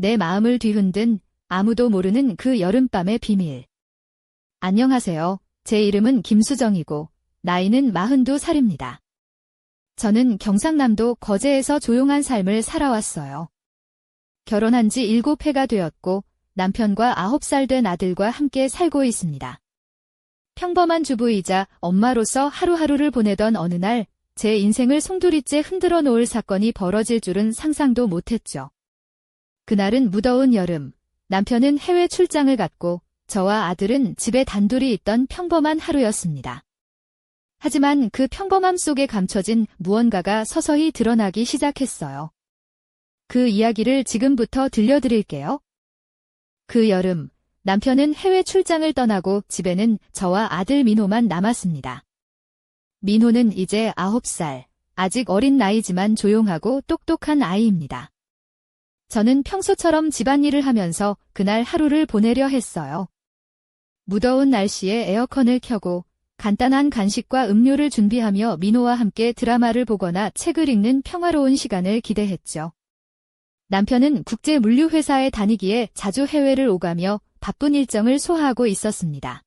내 마음을 뒤흔든 아무도 모르는 그 여름밤의 비밀. 안녕하세요. 제 이름은 김수정이고, 나이는 42살입니다. 저는 경상남도 거제에서 조용한 삶을 살아왔어요. 결혼한 지 7회가 되었고, 남편과 9살 된 아들과 함께 살고 있습니다. 평범한 주부이자 엄마로서 하루하루를 보내던 어느 날, 제 인생을 송두리째 흔들어 놓을 사건이 벌어질 줄은 상상도 못했죠. 그날은 무더운 여름, 남편은 해외 출장을 갔고, 저와 아들은 집에 단둘이 있던 평범한 하루였습니다. 하지만 그 평범함 속에 감춰진 무언가가 서서히 드러나기 시작했어요. 그 이야기를 지금부터 들려드릴게요. 그 여름, 남편은 해외 출장을 떠나고 집에는 저와 아들 민호만 남았습니다. 민호는 이제 9살, 아직 어린 나이지만 조용하고 똑똑한 아이입니다. 저는 평소처럼 집안일을 하면서 그날 하루를 보내려 했어요. 무더운 날씨에 에어컨을 켜고 간단한 간식과 음료를 준비하며 민호와 함께 드라마를 보거나 책을 읽는 평화로운 시간을 기대했죠. 남편은 국제 물류회사에 다니기에 자주 해외를 오가며 바쁜 일정을 소화하고 있었습니다.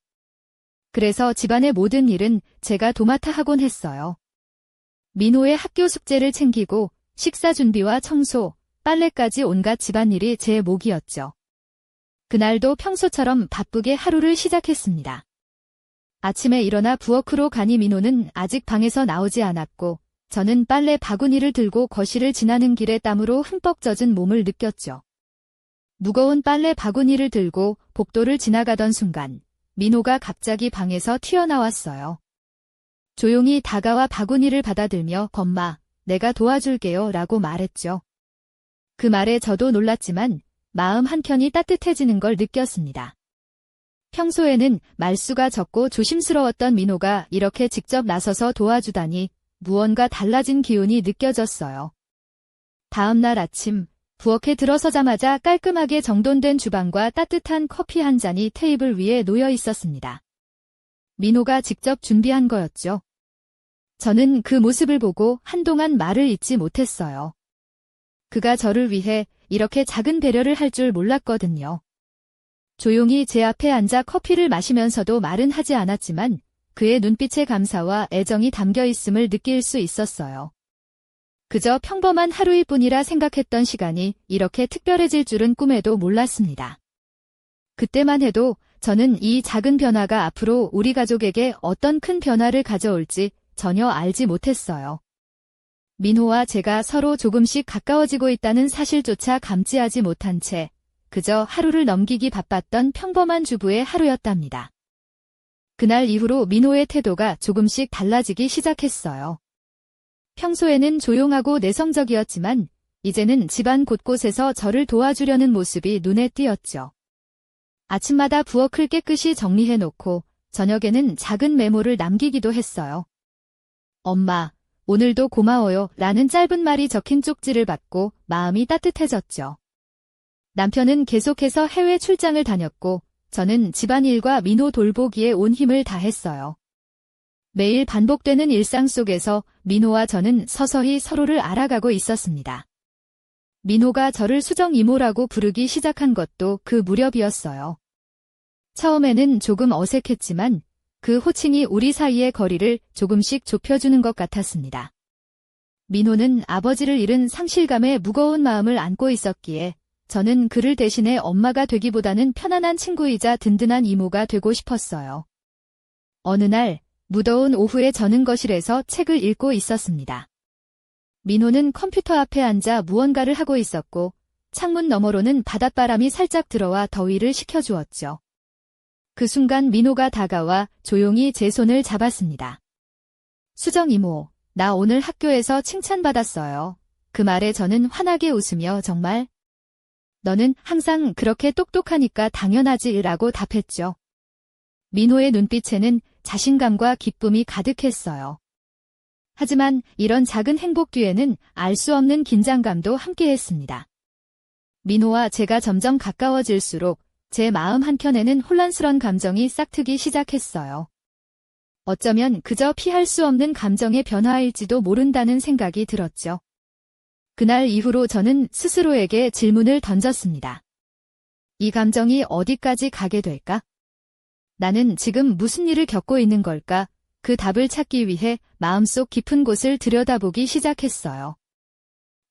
그래서 집안의 모든 일은 제가 도맡아 하곤 했어요. 민호의 학교 숙제를 챙기고 식사 준비와 청소, 빨래까지 온갖 집안일이 제 몫이었죠. 그날도 평소처럼 바쁘게 하루를 시작했습니다. 아침에 일어나 부엌으로 가니 민호는 아직 방에서 나오지 않았고 저는 빨래 바구니를 들고 거실을 지나는 길에 땀으로 흠뻑 젖은 몸을 느꼈죠. 무거운 빨래 바구니를 들고 복도를 지나가던 순간 민호가 갑자기 방에서 튀어나왔어요. 조용히 다가와 바구니를 받아들며 엄마, 내가 도와줄게요 라고 말했죠. 그 말에 저도 놀랐지만 마음 한켠이 따뜻해지는 걸 느꼈습니다. 평소에는 말수가 적고 조심스러웠던 민호가 이렇게 직접 나서서 도와주다니 무언가 달라진 기운이 느껴졌어요. 다음 날 아침 부엌에 들어서자마자 깔끔하게 정돈된 주방과 따뜻한 커피 한 잔이 테이블 위에 놓여 있었습니다. 민호가 직접 준비한 거였죠. 저는 그 모습을 보고 한동안 말을 잇지 못했어요. 그가 저를 위해 이렇게 작은 배려를 할 줄 몰랐거든요. 조용히 제 앞에 앉아 커피를 마시면서도 말은 하지 않았지만 그의 눈빛의 감사와 애정이 담겨 있음을 느낄 수 있었어요. 그저 평범한 하루일 뿐이라 생각했던 시간이 이렇게 특별해질 줄은 꿈에도 몰랐습니다. 그때만 해도 저는 이 작은 변화가 앞으로 우리 가족에게 어떤 큰 변화를 가져올지 전혀 알지 못했어요. 민호와 제가 서로 조금씩 가까워지고 있다는 사실조차 감지하지 못한 채 그저 하루를 넘기기 바빴던 평범한 주부의 하루였답니다. 그날 이후로 민호의 태도가 조금씩 달라지기 시작했어요. 평소에는 조용하고 내성적이었지만 이제는 집안 곳곳에서 저를 도와주려는 모습이 눈에 띄었죠. 아침마다 부엌을 깨끗이 정리해놓고 저녁에는 작은 메모를 남기기도 했어요. 엄마, 오늘도 고마워요 라는 짧은 말이 적힌 쪽지를 받고 마음이 따뜻해졌죠. 남편은 계속해서 해외 출장을 다녔고 저는 집안일과 민호 돌보기에 온 힘을 다했어요. 매일 반복되는 일상 속에서 민호와 저는 서서히 서로를 알아가고 있었습니다. 민호가 저를 수정 이모라고 부르기 시작한 것도 그 무렵이었어요. 처음에는 조금 어색했지만 그 호칭이 우리 사이의 거리를 조금씩 좁혀주는 것 같았습니다. 민호는 아버지를 잃은 상실감에 무거운 마음을 안고 있었기에 저는 그를 대신해 엄마가 되기보다는 편안한 친구이자 든든한 이모가 되고 싶었어요. 어느 날 무더운 오후에 저는 거실에서 책을 읽고 있었습니다. 민호는 컴퓨터 앞에 앉아 무언가를 하고 있었고 창문 너머로는 바닷바람이 살짝 들어와 더위를 식혀주었죠. 그 순간 민호가 다가와 조용히 제 손을 잡았습니다. 수정 이모, 나 오늘 학교에서 칭찬받았어요. 그 말에 저는 환하게 웃으며 정말 너는 항상 그렇게 똑똑하니까 당연하지 라고 답했죠. 민호의 눈빛에는 자신감과 기쁨이 가득했어요. 하지만 이런 작은 행복 뒤에는 알 수 없는 긴장감도 함께했습니다. 민호와 제가 점점 가까워질수록 제 마음 한켠에는 혼란스런 감정이 싹트기 시작했어요. 어쩌면 그저 피할 수 없는 감정의 변화일지도 모른다는 생각이 들었죠. 그날 이후로 저는 스스로에게 질문을 던졌습니다. 이 감정이 어디까지 가게 될까? 나는 지금 무슨 일을 겪고 있는 걸까? 그 답을 찾기 위해 마음속 깊은 곳을 들여다보기 시작했어요.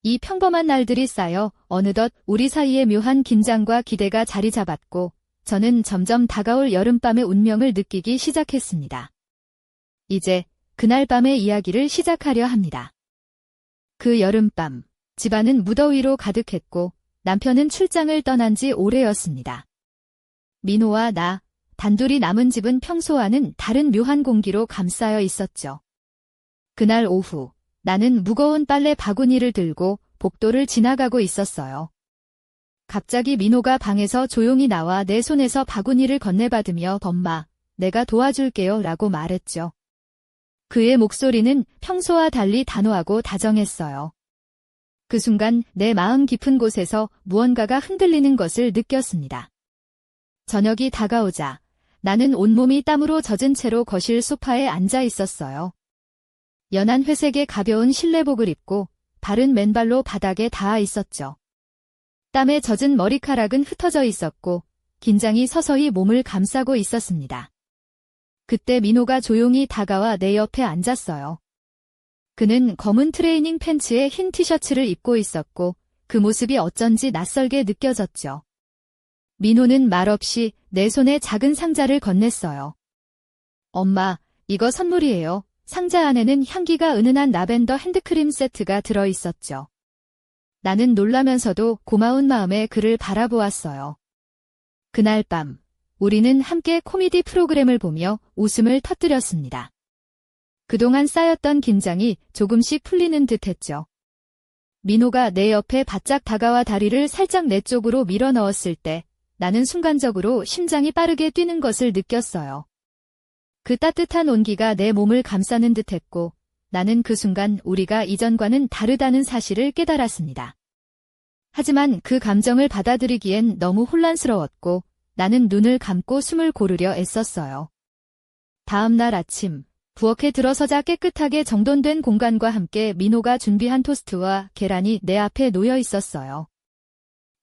이 평범한 날들이 쌓여 어느덧 우리 사이에 묘한 긴장과 기대가 자리 잡았고 저는 점점 다가올 여름밤의 운명을 느끼기 시작했습니다. 이제 그날 밤의 이야기를 시작하려 합니다. 그 여름밤, 집안은 무더위로 가득했고 남편은 출장을 떠난 지 오래였습니다. 민호와 나, 단둘이 남은 집은 평소와는 다른 묘한 공기로 감싸여 있었죠. 그날 오후, 나는 무거운 빨래 바구니를 들고 복도를 지나가고 있었어요. 갑자기 민호가 방에서 조용히 나와 내 손에서 바구니를 건네받으며 엄마, 내가 도와줄게요 라고 말했죠. 그의 목소리는 평소와 달리 단호하고 다정했어요. 그 순간 내 마음 깊은 곳에서 무언가가 흔들리는 것을 느꼈습니다. 저녁이 다가오자 나는 온몸이 땀으로 젖은 채로 거실 소파에 앉아 있었어요. 연한 회색의 가벼운 실내복을 입고 바른 맨발로 바닥에 닿아 있었죠. 땀에 젖은 머리카락은 흩어져 있었고 긴장이 서서히 몸을 감싸고 있었습니다. 그때 민호가 조용히 다가와 내 옆에 앉았어요. 그는 검은 트레이닝 팬츠에 흰 티셔츠를 입고 있었고 그 모습이 어쩐지 낯설게 느껴졌죠. 민호는 말없이 내 손에 작은 상자를 건넸어요. 엄마, 이거 선물이에요. 상자 안에는 향기가 은은한 라벤더 핸드크림 세트가 들어 있었죠. 나는 놀라면서도 고마운 마음에 그를 바라보았어요. 그날 밤, 우리는 함께 코미디 프로그램을 보며 웃음을 터뜨렸습니다. 그동안 쌓였던 긴장이 조금씩 풀리는 듯 했죠. 민호가 내 옆에 바짝 다가와 다리를 살짝 내 쪽으로 밀어 넣었을 때 나는 순간적으로 심장이 빠르게 뛰는 것을 느꼈어요. 그 따뜻한 온기가 내 몸을 감싸는 듯 했고 나는 그 순간 우리가 이전과는 다르다는 사실을 깨달았습니다. 하지만 그 감정을 받아들이기엔 너무 혼란스러웠고 나는 눈을 감고 숨을 고르려 애썼어요. 다음 날 아침, 부엌에 들어서자 깨끗하게 정돈된 공간과 함께 민호가 준비한 토스트와 계란이 내 앞에 놓여 있었어요.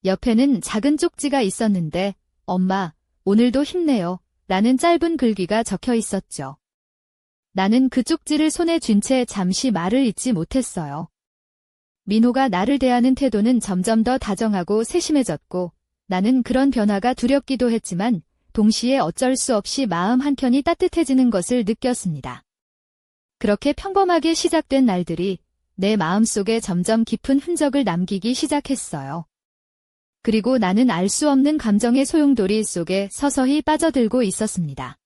옆에는 작은 쪽지가 있었는데, 엄마, 오늘도 힘내요. 라는 짧은 글귀가 적혀 있었죠. 나는 그 쪽지를 손에 쥔 채 잠시 말을 잇지 못했어요. 민호가 나를 대하는 태도는 점점 더 다정하고 세심해졌고 나는 그런 변화가 두렵기도 했지만 동시에 어쩔 수 없이 마음 한켠이 따뜻해지는 것을 느꼈습니다. 그렇게 평범하게 시작된 날들이 내 마음속에 점점 깊은 흔적을 남기기 시작했어요. 그리고 나는 알 수 없는 감정의 소용돌이 속에 서서히 빠져들고 있었습니다.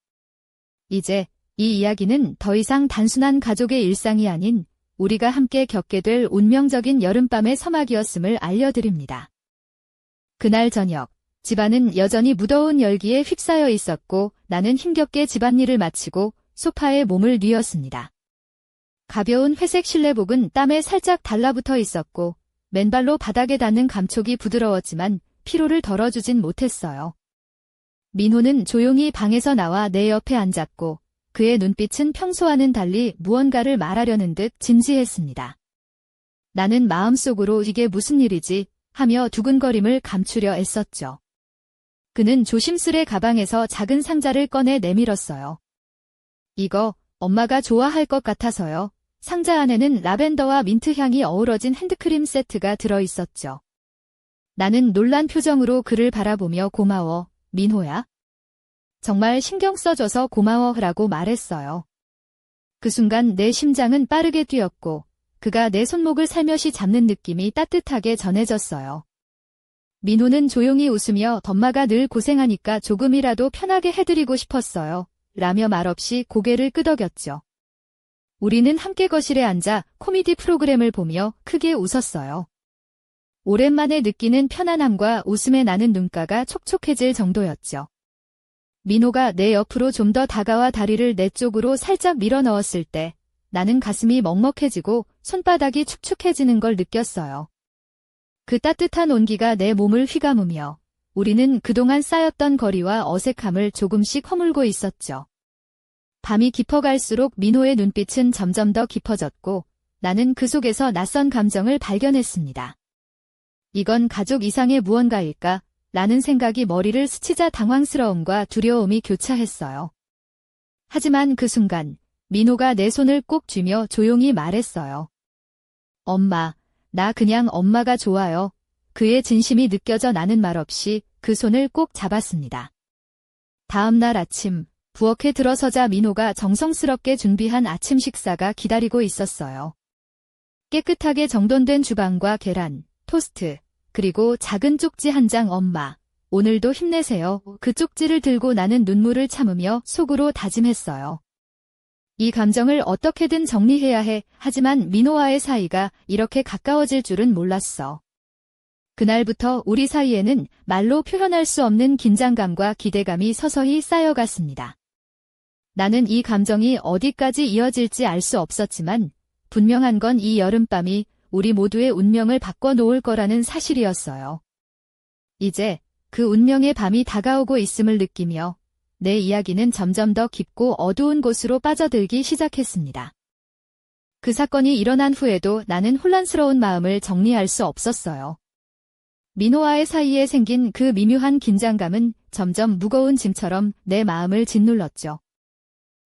이제 이 이야기는 더 이상 단순한 가족의 일상이 아닌 우리가 함께 겪게 될 운명적인 여름밤의 서막이었음을 알려드립니다. 그날 저녁, 집안은 여전히 무더운 열기에 휩싸여 있었고 나는 힘겹게 집안일을 마치고 소파에 몸을 뉘었습니다. 가벼운 회색 실내복은 땀에 살짝 달라붙어 있었고 맨발로 바닥에 닿는 감촉이 부드러웠지만 피로를 덜어주진 못했어요. 민호는 조용히 방에서 나와 내 옆에 앉았고 그의 눈빛은 평소와는 달리 무언가를 말하려는 듯 진지했습니다. 나는 마음속으로 이게 무슨 일이지 하며 두근거림을 감추려 애썼죠. 그는 조심스레 가방에서 작은 상자를 꺼내 내밀었어요. 이거 엄마가 좋아할 것 같아서요. 상자 안에는 라벤더와 민트 향이 어우러진 핸드크림 세트가 들어 있었죠. 나는 놀란 표정으로 그를 바라보며 고마워, 민호야. 정말 신경 써줘서 고마워라고 말했어요. 그 순간 내 심장은 빠르게 뛰었고 그가 내 손목을 살며시 잡는 느낌이 따뜻하게 전해졌어요. 민호는 조용히 웃으며 덤마가 늘 고생하니까 조금이라도 편하게 해드리고 싶었어요. 라며 말없이 고개를 끄덕였죠. 우리는 함께 거실에 앉아 코미디 프로그램을 보며 크게 웃었어요. 오랜만에 느끼는 편안함과 웃음에 나는 눈가가 촉촉해질 정도였죠. 민호가 내 옆으로 좀 더 다가와 다리를 내 쪽으로 살짝 밀어 넣었을 때 나는 가슴이 먹먹해지고 손바닥이 축축해지는 걸 느꼈어요. 그 따뜻한 온기가 내 몸을 휘감으며 우리는 그동안 쌓였던 거리와 어색함을 조금씩 허물고 있었죠. 밤이 깊어갈수록 민호의 눈빛은 점점 더 깊어졌고 나는 그 속에서 낯선 감정을 발견했습니다. 이건 가족 이상의 무언가일까? 라는 생각이 머리를 스치자 당황스러움과 두려움이 교차했어요. 하지만 그 순간, 민호가 내 손을 꼭 쥐며 조용히 말했어요. 엄마, 나 그냥 엄마가 좋아요. 그의 진심이 느껴져 나는 말없이 그 손을 꼭 잡았습니다. 다음 날 아침, 부엌에 들어서자 민호가 정성스럽게 준비한 아침 식사가 기다리고 있었어요. 깨끗하게 정돈된 주방과 계란, 토스트, 그리고 작은 쪽지 한 장 엄마. 오늘도 힘내세요. 그 쪽지를 들고 나는 눈물을 참으며 속으로 다짐했어요. 이 감정을 어떻게든 정리해야 해. 하지만 민호와의 사이가 이렇게 가까워질 줄은 몰랐어. 그날부터 우리 사이에는 말로 표현할 수 없는 긴장감과 기대감이 서서히 쌓여갔습니다. 나는 이 감정이 어디까지 이어질지 알 수 없었지만 분명한 건 이 여름밤이 우리 모두의 운명을 바꿔놓을 거라는 사실이었어요. 이제 그 운명의 밤이 다가오고 있음을 느끼며 내 이야기는 점점 더 깊고 어두운 곳으로 빠져들기 시작했습니다. 그 사건이 일어난 후에도 나는 혼란스러운 마음을 정리할 수 없었어요. 민호와의 사이에 생긴 그 미묘한 긴장감은 점점 무거운 짐처럼 내 마음을 짓눌렀죠.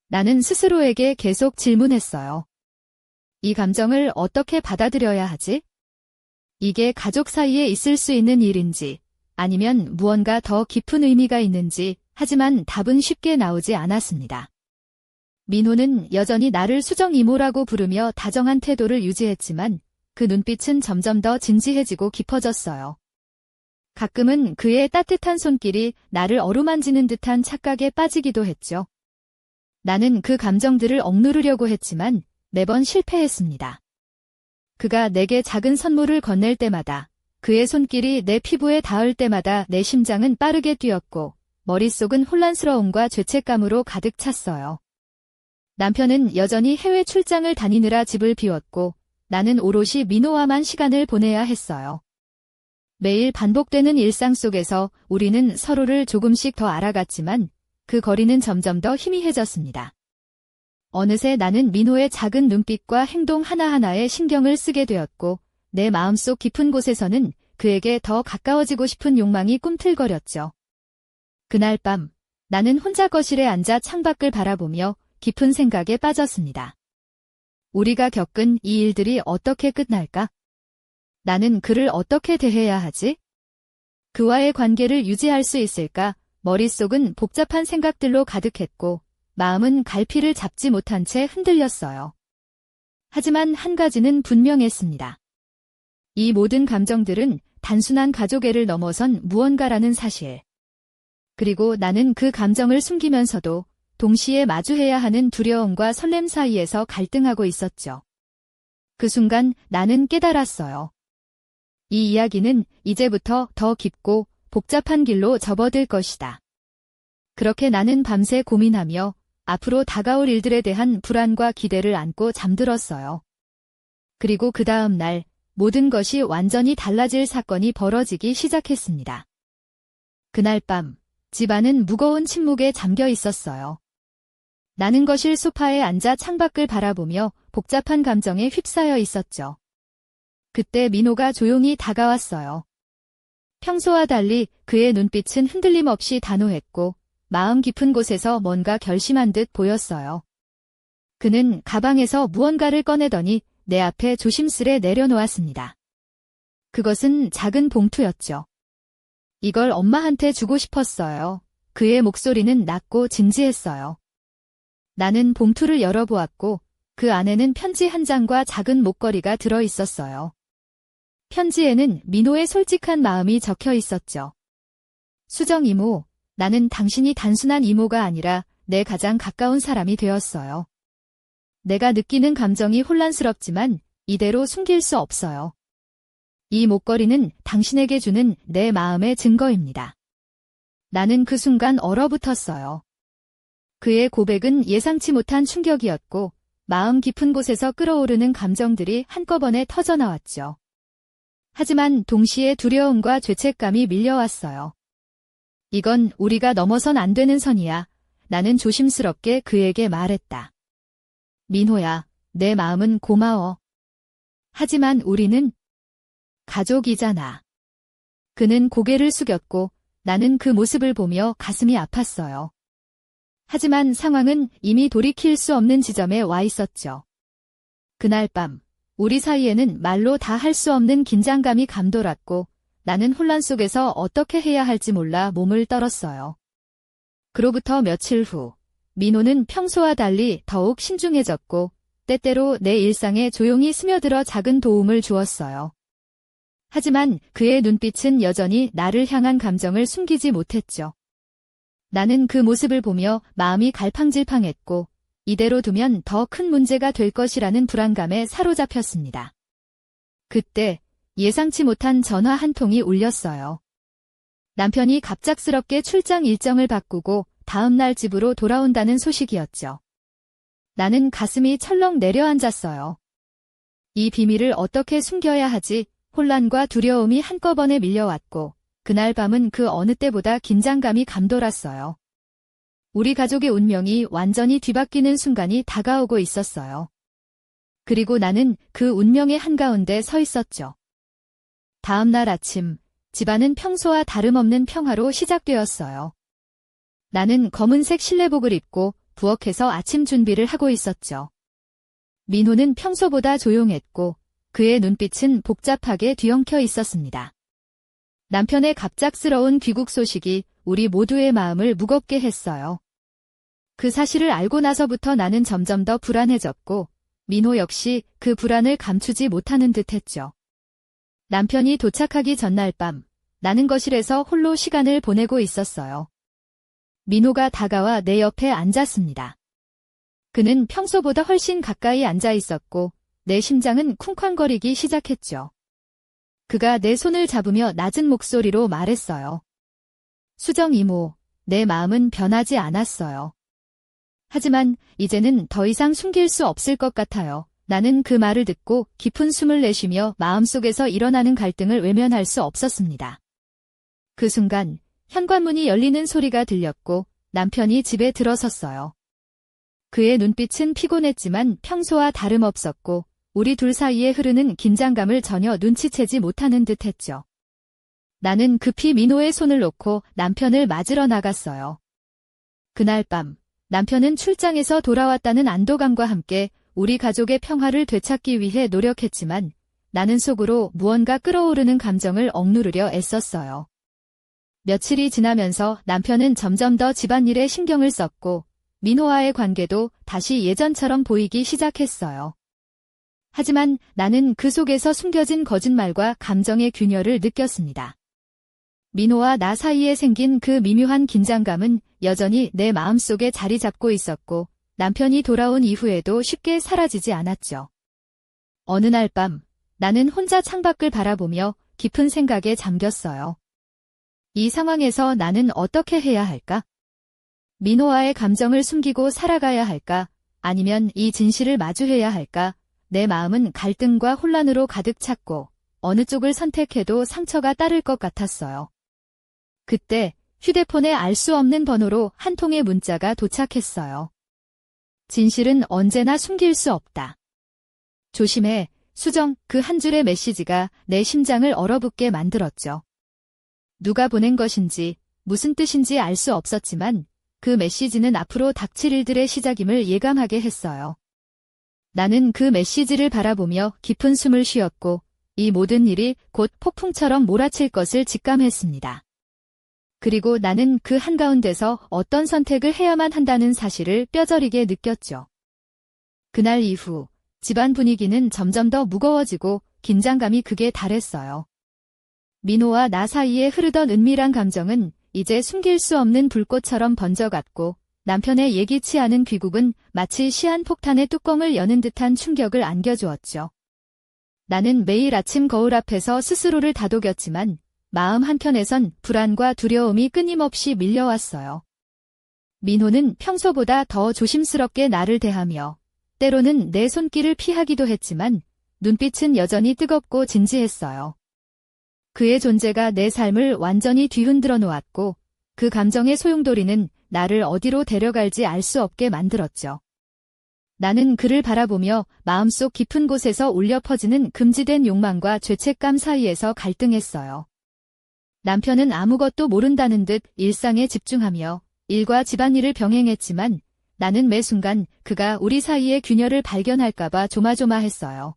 나는 스스로에게 계속 질문했어요. 이 감정을 어떻게 받아들여야 하지? 이게 가족 사이에 있을 수 있는 일인지, 아니면 무언가 더 깊은 의미가 있는지, 하지만 답은 쉽게 나오지 않았습니다. 민호는 여전히 나를 수정 이모라고 부르며 다정한 태도를 유지했지만 그 눈빛은 점점 더 진지해지고 깊어졌어요. 가끔은 그의 따뜻한 손길이 나를 어루만지는 듯한 착각에 빠지기도 했죠. 나는 그 감정들을 억누르려고 했지만 매번 실패했습니다. 그가 내게 작은 선물을 건넬 때마다 그의 손길이 내 피부에 닿을 때마다 내 심장은 빠르게 뛰었고 머릿속은 혼란스러움과 죄책감으로 가득 찼어요. 남편은 여전히 해외 출장을 다니느라 집을 비웠고 나는 오롯이 민호와만 시간을 보내야 했어요. 매일 반복되는 일상 속에서 우리는 서로를 조금씩 더 알아갔지만 그 거리는 점점 더 희미해졌습니다. 어느새 나는 민호의 작은 눈빛과 행동 하나하나에 신경을 쓰게 되었고 내 마음속 깊은 곳에서는 그에게 더 가까워지고 싶은 욕망이 꿈틀거렸죠. 그날 밤 나는 혼자 거실에 앉아 창밖을 바라보며 깊은 생각에 빠졌습니다. 우리가 겪은 이 일들이 어떻게 끝날까? 나는 그를 어떻게 대해야 하지? 그와의 관계를 유지할 수 있을까? 머릿속은 복잡한 생각들로 가득했고 마음은 갈피를 잡지 못한 채 흔들렸어요. 하지만 한 가지는 분명했습니다. 이 모든 감정들은 단순한 가족애를 넘어선 무언가라는 사실. 그리고 나는 그 감정을 숨기면서도 동시에 마주해야 하는 두려움과 설렘 사이에서 갈등하고 있었죠. 그 순간 나는 깨달았어요. 이 이야기는 이제부터 더 깊고 복잡한 길로 접어들 것이다. 그렇게 나는 밤새 고민하며 앞으로 다가올 일들에 대한 불안과 기대를 안고 잠들었어요. 그리고 그 다음 날 모든 것이 완전히 달라질 사건이 벌어지기 시작했습니다. 그날 밤 집안은 무거운 침묵에 잠겨 있었어요. 나는 거실 소파에 앉아 창밖을 바라보며 복잡한 감정에 휩싸여 있었죠. 그때 민호가 조용히 다가왔어요. 평소와 달리 그의 눈빛은 흔들림 없이 단호했고 마음 깊은 곳에서 뭔가 결심한 듯 보였어요. 그는 가방에서 무언가를 꺼내더니 내 앞에 조심스레 내려놓았습니다. 그것은 작은 봉투였죠. 이걸 엄마한테 주고 싶었어요. 그의 목소리는 낮고 진지했어요. 나는 봉투를 열어보았고 그 안에는 편지 한 장과 작은 목걸이가 들어 있었어요. 편지에는 민호의 솔직한 마음이 적혀 있었죠. 수정 이모, 나는 당신이 단순한 이모가 아니라 내 가장 가까운 사람이 되었어요. 내가 느끼는 감정이 혼란스럽지만 이대로 숨길 수 없어요. 이 목걸이는 당신에게 주는 내 마음의 증거입니다. 나는 그 순간 얼어붙었어요. 그의 고백은 예상치 못한 충격이었고 마음 깊은 곳에서 끓어오르는 감정들이 한꺼번에 터져나왔죠. 하지만 동시에 두려움과 죄책감이 밀려왔어요. 이건 우리가 넘어선 안 되는 선이야. 나는 조심스럽게 그에게 말했다. 민호야, 내 마음은 고마워. 하지만 우리는 가족이잖아. 그는 고개를 숙였고 나는 그 모습을 보며 가슴이 아팠어요. 하지만 상황은 이미 돌이킬 수 없는 지점에 와 있었죠. 그날 밤, 우리 사이에는 말로 다 할 수 없는 긴장감이 감돌았고 나는 혼란 속에서 어떻게 해야 할지 몰라 몸을 떨었어요. 그로부터 며칠 후, 민호는 평소와 달리 더욱 신중해졌고 때때로 내 일상에 조용히 스며들어 작은 도움을 주었어요. 하지만 그의 눈빛은 여전히 나를 향한 감정을 숨기지 못했죠. 나는 그 모습을 보며 마음이 갈팡질팡했고 이대로 두면 더 큰 문제가 될 것이라는 불안감에 사로잡혔습니다. 그때 예상치 못한 전화 한 통이 울렸어요. 남편이 갑작스럽게 출장 일정을 바꾸고 다음날 집으로 돌아온다는 소식이었죠. 나는 가슴이 철렁 내려앉았어요. 이 비밀을 어떻게 숨겨야 하지 혼란과 두려움이 한꺼번에 밀려왔고 그날 밤은 그 어느 때보다 긴장감이 감돌았어요. 우리 가족의 운명이 완전히 뒤바뀌는 순간이 다가오고 있었어요. 그리고 나는 그 운명의 한가운데 서 있었죠. 다음 날 아침, 집안은 평소와 다름없는 평화로 시작되었어요. 나는 검은색 실내복을 입고 부엌에서 아침 준비를 하고 있었죠. 민호는 평소보다 조용했고 그의 눈빛은 복잡하게 뒤엉켜 있었습니다. 남편의 갑작스러운 귀국 소식이 우리 모두의 마음을 무겁게 했어요. 그 사실을 알고 나서부터 나는 점점 더 불안해졌고 민호 역시 그 불안을 감추지 못하는 듯 했죠. 남편이 도착하기 전날 밤 나는 거실에서 홀로 시간을 보내고 있었어요. 민호가 다가와 내 옆에 앉았습니다. 그는 평소보다 훨씬 가까이 앉아 있었고 내 심장은 쿵쾅거리기 시작했죠. 그가 내 손을 잡으며 낮은 목소리로 말했어요. 수정 이모, 내 마음은 변하지 않았어요. 하지만 이제는 더 이상 숨길 수 없을 것 같아요. 나는 그 말을 듣고 깊은 숨을 내쉬며 마음속에서 일어나는 갈등을 외면할 수 없었습니다. 그 순간 현관문이 열리는 소리가 들렸고 남편이 집에 들어섰어요. 그의 눈빛은 피곤했지만 평소와 다름없었고 우리 둘 사이에 흐르는 긴장감을 전혀 눈치채지 못하는 듯 했죠. 나는 급히 민호의 손을 놓고 남편을 맞으러 나갔어요. 그날 밤, 남편은 출장에서 돌아왔다는 안도감과 함께 우리 가족의 평화를 되찾기 위해 노력했지만 나는 속으로 무언가 끓어오르는 감정을 억누르려 애썼어요. 며칠이 지나면서 남편은 점점 더 집안일에 신경을 썼고 민호와의 관계도 다시 예전처럼 보이기 시작했어요. 하지만 나는 그 속에서 숨겨진 거짓말과 감정의 균열을 느꼈습니다. 민호와 나 사이에 생긴 그 미묘한 긴장감은 여전히 내 마음속에 자리 잡고 있었고 남편이 돌아온 이후에도 쉽게 사라지지 않았죠. 어느 날 밤 나는 혼자 창밖을 바라보며 깊은 생각에 잠겼어요. 이 상황에서 나는 어떻게 해야 할까? 민호와의 감정을 숨기고 살아가야 할까? 아니면 이 진실을 마주해야 할까? 내 마음은 갈등과 혼란으로 가득 찼고 어느 쪽을 선택해도 상처가 따를 것 같았어요. 그때 휴대폰에 알 수 없는 번호로 한 통의 문자가 도착했어요. 진실은 언제나 숨길 수 없다. 조심해, 수정, 그 한 줄의 메시지가 내 심장을 얼어붙게 만들었죠. 누가 보낸 것인지 무슨 뜻인지 알 수 없었지만 그 메시지는 앞으로 닥칠 일들의 시작임을 예감하게 했어요. 나는 그 메시지를 바라보며 깊은 숨을 쉬었고 이 모든 일이 곧 폭풍처럼 몰아칠 것을 직감했습니다. 그리고 나는 그 한가운데서 어떤 선택을 해야만 한다는 사실을 뼈저리게 느꼈죠. 그날 이후 집안 분위기는 점점 더 무거워지고 긴장감이 극에 달했어요. 민호와 나 사이에 흐르던 은밀한 감정은 이제 숨길 수 없는 불꽃처럼 번져갔고 남편의 예기치 않은 귀국은 마치 시한폭탄의 뚜껑을 여는 듯한 충격을 안겨주었죠. 나는 매일 아침 거울 앞에서 스스로를 다독였지만 마음 한켠에선 불안과 두려움이 끊임없이 밀려왔어요. 민호는 평소보다 더 조심스럽게 나를 대하며 때로는 내 손길을 피하기도 했지만 눈빛은 여전히 뜨겁고 진지했어요. 그의 존재가 내 삶을 완전히 뒤흔들어 놓았고 그 감정의 소용돌이는 나를 어디로 데려갈지 알 수 없게 만들었죠. 나는 그를 바라보며 마음속 깊은 곳에서 울려 퍼지는 금지된 욕망과 죄책감 사이에서 갈등했어요. 남편은 아무것도 모른다는 듯 일상에 집중하며 일과 집안일을 병행했지만 나는 매 순간 그가 우리 사이의 균열을 발견할까봐 조마조마했어요.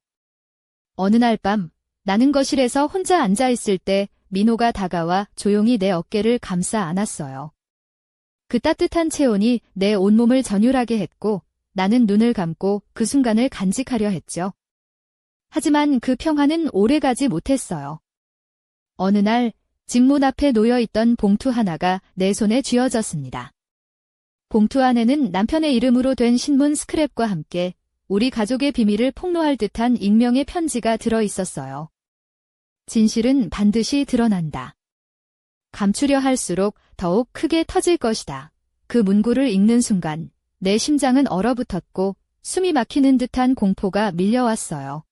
어느 날 밤 나는 거실에서 혼자 앉아 있을 때 민호가 다가와 조용히 내 어깨를 감싸 안았어요. 그 따뜻한 체온이 내 온몸을 전율하게 했고 나는 눈을 감고 그 순간을 간직하려 했죠. 하지만 그 평화는 오래가지 못했어요. 어느 날 집문 앞에 놓여있던 봉투 하나가 내 손에 쥐어졌습니다. 봉투 안에는 남편의 이름으로 된 신문 스크랩과 함께 우리 가족의 비밀을 폭로할 듯한 익명의 편지가 들어 있었어요. 진실은 반드시 드러난다. 감추려 할수록 더욱 크게 터질 것이다. 그 문구를 읽는 순간 내 심장은 얼어붙었고 숨이 막히는 듯한 공포가 밀려왔어요.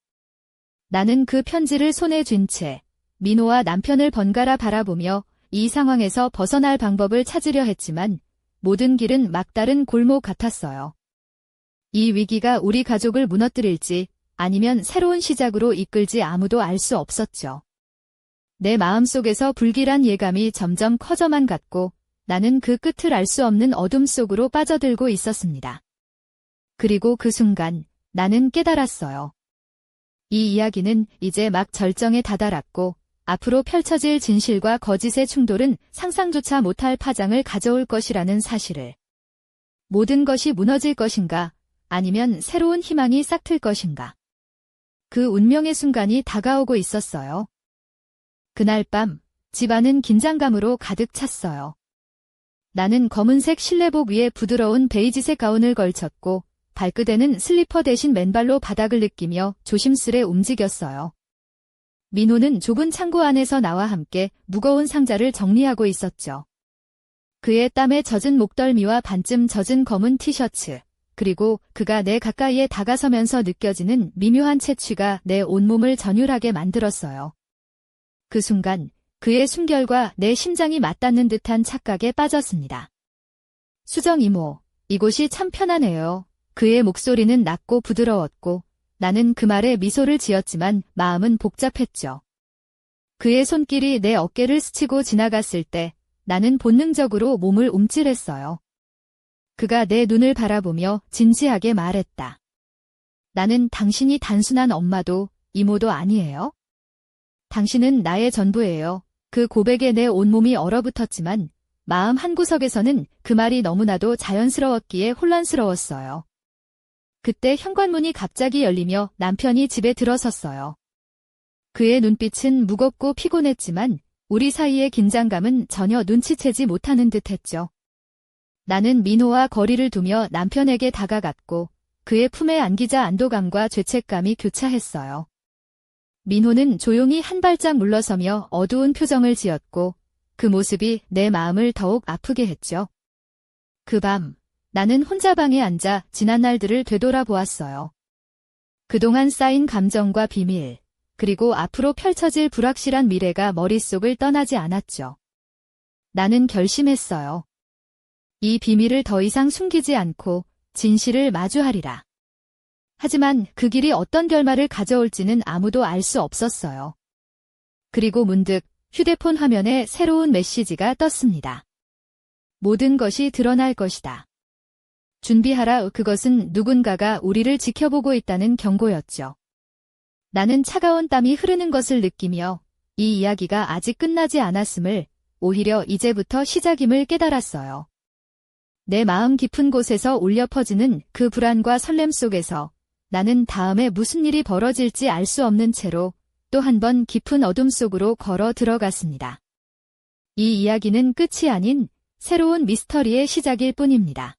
나는 그 편지를 손에 쥔 채 민호와 남편을 번갈아 바라보며 이 상황에서 벗어날 방법을 찾으려 했지만 모든 길은 막다른 골목 같았어요. 이 위기가 우리 가족을 무너뜨릴지 아니면 새로운 시작으로 이끌지 아무도 알 수 없었죠. 내 마음속에서 불길한 예감이 점점 커져만 갔고 나는 그 끝을 알 수 없는 어둠 속으로 빠져들고 있었습니다. 그리고 그 순간 나는 깨달았어요. 이 이야기는 이제 막 절정에 다다랐고 앞으로 펼쳐질 진실과 거짓의 충돌은 상상조차 못할 파장을 가져올 것이라는 사실을. 모든 것이 무너질 것인가 아니면 새로운 희망이 싹틀 것인가. 그 운명의 순간이 다가오고 있었어요. 그날 밤 집안은 긴장감으로 가득 찼어요. 나는 검은색 실내복 위에 부드러운 베이지색 가운을 걸쳤고 발끝에는 슬리퍼 대신 맨발로 바닥을 느끼며 조심스레 움직였어요. 민호는 좁은 창고 안에서 나와 함께 무거운 상자를 정리하고 있었죠. 그의 땀에 젖은 목덜미와 반쯤 젖은 검은 티셔츠, 그리고 그가 내 가까이에 다가서면서 느껴지는 미묘한 채취가 내 온몸을 전율하게 만들었어요. 그 순간 그의 숨결과 내 심장이 맞닿는 듯한 착각에 빠졌습니다. 수정 이모, 이곳이 참 편하네요. 그의 목소리는 낮고 부드러웠고 나는 그 말에 미소를 지었지만 마음은 복잡했죠. 그의 손길이 내 어깨를 스치고 지나갔을 때 나는 본능적으로 몸을 움찔했어요. 그가 내 눈을 바라보며 진지하게 말했다. 나는 당신이 단순한 엄마도 이모도 아니에요. 당신은 나의 전부예요. 그 고백에 내 온몸이 얼어붙었지만 마음 한구석에서는 그 말이 너무나도 자연스러웠기에 혼란스러웠어요. 그때 현관문이 갑자기 열리며 남편이 집에 들어섰어요. 그의 눈빛은 무겁고 피곤했지만 우리 사이의 긴장감은 전혀 눈치채지 못하는 듯 했죠. 나는 민호와 거리를 두며 남편에게 다가갔고 그의 품에 안기자 안도감과 죄책감이 교차했어요. 민호는 조용히 한 발짝 물러서며 어두운 표정을 지었고 그 모습이 내 마음을 더욱 아프게 했죠. 그 밤, 나는 혼자 방에 앉아 지난 날들을 되돌아보았어요. 그동안 쌓인 감정과 비밀, 그리고 앞으로 펼쳐질 불확실한 미래가 머릿속을 떠나지 않았죠. 나는 결심했어요. 이 비밀을 더 이상 숨기지 않고 진실을 마주하리라. 하지만 그 길이 어떤 결말을 가져올지는 아무도 알 수 없었어요. 그리고 문득 휴대폰 화면에 새로운 메시지가 떴습니다. 모든 것이 드러날 것이다. 준비하라 그것은 누군가가 우리를 지켜보고 있다는 경고였죠. 나는 차가운 땀이 흐르는 것을 느끼며 이 이야기가 아직 끝나지 않았음을 오히려 이제부터 시작임을 깨달았어요. 내 마음 깊은 곳에서 울려 퍼지는 그 불안과 설렘 속에서 나는 다음에 무슨 일이 벌어질지 알 수 없는 채로 또 한 번 깊은 어둠 속으로 걸어 들어갔습니다. 이 이야기는 끝이 아닌 새로운 미스터리의 시작일 뿐입니다.